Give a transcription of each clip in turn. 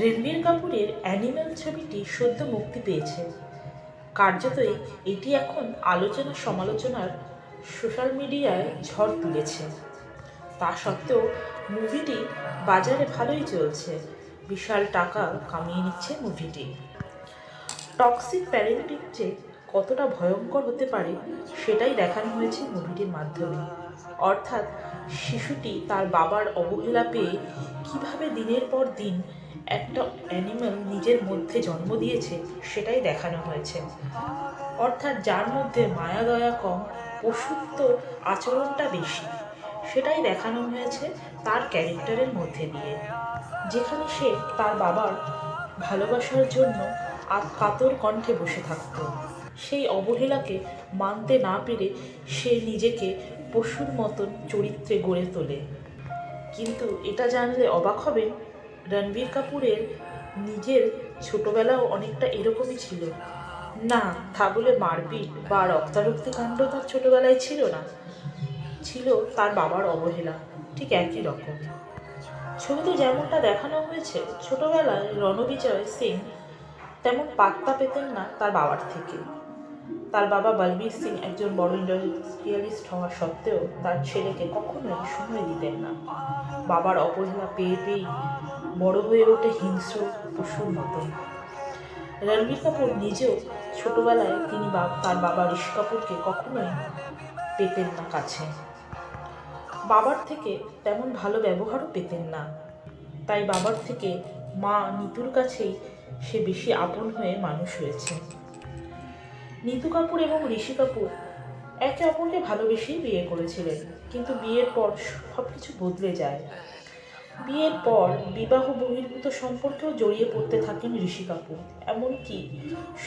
রণবীর কাপুরের অ্যানিম্যাল ছবিটি সদ্য মুক্তি পেয়েছে। কার্যতই এটি এখন আলোচনা সমালোচনার সোশ্যাল মিডিয়ায় ঝড় তুলেছে। তা সত্ত্বেও মুভিটি বাজারে ভালোই চলছে। বিশাল টাকা কামিয়ে নিচ্ছে মুভিটি। টক্সিক প্যারেন্টিং যে কতটা ভয়ঙ্কর হতে পারে, সেটাই দেখানো হয়েছে মুভিটির মাধ্যমে। অর্থাৎ শিশুটি তার বাবার অবহেলা পেয়ে কীভাবে দিনের পর দিন একটা অ্যানিম্যাল নিজের মধ্যে জন্ম দিয়েছে, সেটাই দেখানো হয়েছে। অর্থাৎ যার মধ্যে মায়া দয়া কম, পশুত্ব আচরণটা বেশি, সেটাই দেখানো হয়েছে তার ক্যারেক্টারের মধ্যে দিয়ে। যেখানে সে তার বাবার ভালোবাসার জন্য আত, কাতর কণ্ঠে বসে থাকত। সেই অবহেলাকে মানতে না পেরে সে নিজেকে পশুর মতন চরিত্রে গড়ে তোলে। কিন্তু এটা জানলে অবাক হবেন রণবীর কাপুরের নিজের ছোটবেলাও অনেকটা এরকমই ছিল। না তা বলে মারপিট বা রক্তারক্তি কাণ্ড তার ছোটবেলায় ছিল না। ছিল তার বাবার অবহেলা, ঠিক একই রকম। ছবিতে যেমনটা দেখানো হয়েছে, ছোটবেলায় রণবিজয় সিং তেমন পাত্তা পেতেন না তার বাবার থেকে। তার বাবা বলবীর সিং একজন বড় ইন্ডাস্ট্রিয়ালিস্ট হওয়া সত্ত্বেও তার ছেলেকে কখনোই সময় দিতেন না। বাবার অবহেলা পেয়ে পেয়েই বড় হয়ে ওঠে হিংস্র পশুর মতন রণবীর কাপুর নিজেও ছোটবেলায় তিনি বা- তার বাবা ঋষি কাপুরকে কখনোই পেতেন না কাছে। বাবার থেকে তেমন ভালো ব্যবহারও পেতেন না। তাই বাবার থেকে মা নিতুর কাছেই সে বেশি আপন হয়ে মানুষ হয়েছে। নিতু কাপুর এবং ঋষি কাপুর একে অপরকে ভালোবেসেই বিয়ে করেছিলেন। কিন্তু বিয়ের পর সব কিছু বদলে যায়। বিয়ের পর বিবাহ বহির্ভূত সম্পর্কেও জড়িয়ে পড়তে থাকেন ঋষি কাপুর। এমনকি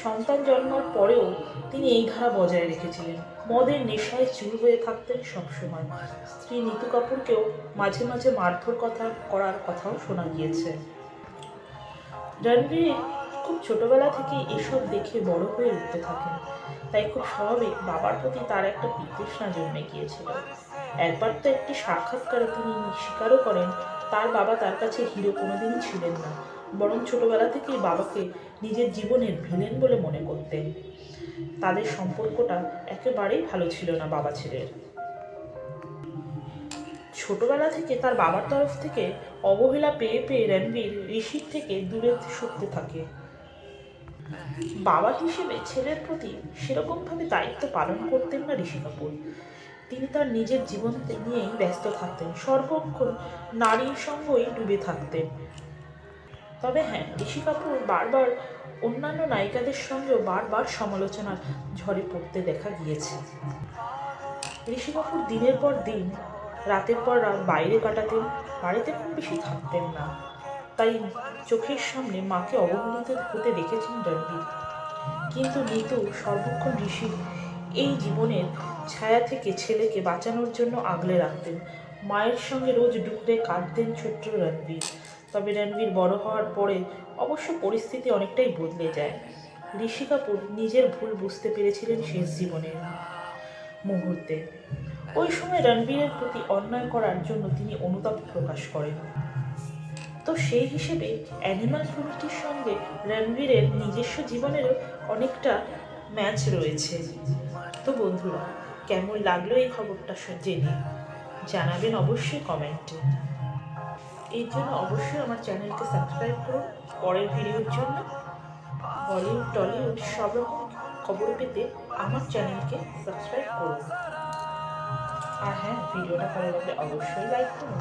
সন্তান জন্মার পরেও তিনি এই ধারা বজায় রেখেছিলেন। মদের নেশায় চুর হয়ে থাকতেন সবসময়। স্ত্রী নিতু কাপুরকেও মাঝে মাঝে মারধর কথা করার কথাও শোনা গিয়েছে। রণবীর খুব ছোটবেলা থেকেই এসব দেখে বড় হয়ে উঠতে থাকেন। তাই খুব স্বাভাবিক বাবার প্রতি তার একটা বিতৃষ্ণা জন্মে গিয়েছিল। একবার তো একটি সাক্ষাৎকারে তিনি স্বীকারও করেন, তার বাবা তার কাছে হিরো কোনোদিনই ছিলেন না, বরং ছোটবেলা থেকেই বাবাকে নিজের জীবনের ভিলেন বলে মনে করতেন। তাদের সম্পর্কটা একেবারেই ভালো ছিল না বাবা ছেলের। ছোটবেলা থেকে তার বাবার তরফ থেকে অবহেলা পেয়ে পেয়ে রণবীর ঋষির থেকে দূরে সরতে থাকে। বাবা হিসেবে ছেলের প্রতি সেরকমভাবে দায়িত্ব পালন করতেন না ঋষি কাপুর তিনি তার নিজের জীবন নিয়েই ব্যস্ত থাকতেন, সর্বক্ষণ নারীর সঙ্গই ডুবে থাকতেন। তবে হ্যাঁ ঋষি কাপুর বারবার অন্যান্য নায়িকাদের সঙ্গেও বারবার সমালোচনার ঝড়ে পড়তে দেখা গিয়েছে। ঋষি কাপুর দিনের পর দিন, রাতের পর রাত বাইরে কাটাতেন, বাড়িতে খুব বেশি থাকতেন না। তাই চোখের সামনে মাকে অবহেলিত হতে দেখেছেন রণবীর। কিন্তু নিতু সর্বক্ষণ ঋষির এই জীবনের ছায়া থেকে ছেলেকে বাঁচানোর জন্য আগলে রাখতেন। মায়ের সঙ্গে রোজ ডুকরে কাঁদতেন ছোট্ট রণবীর। তবে রণবীর বড় হওয়ার পরে অবশ্য পরিস্থিতি অনেকটাই বদলে যায়। ঋষি কাপুর নিজের ভুল বুঝতে পেরেছিলেন শেষ জীবনের মুহূর্তে। ওই সময় রণবীরের প্রতি অন্যায় করার জন্য তিনি অনুতাপ প্রকাশ করেন। তো সেই হিসেবে অ্যানিমাল ফিল্মটির সঙ্গে রণবীরের নিজস্ব জীবনেরও অনেকটা ম্যাচ রয়েছে। তো বন্ধুরা, কেমন লাগল এই খবরটা জেনে? জানাবেন অবশ্যই কমেন্টে এর জন্য অবশ্যই আমার চ্যানেলকে সাবস্ক্রাইব করুন। পরের ভিডিওর জন্য বলিউড টলিউড সব রকম খবর পেতে আমার চ্যানেলকে সাবস্ক্রাইব করুন। আর হ্যাঁ ভিডিওটা ভালো লাগলে অবশ্যই লাইক করুন।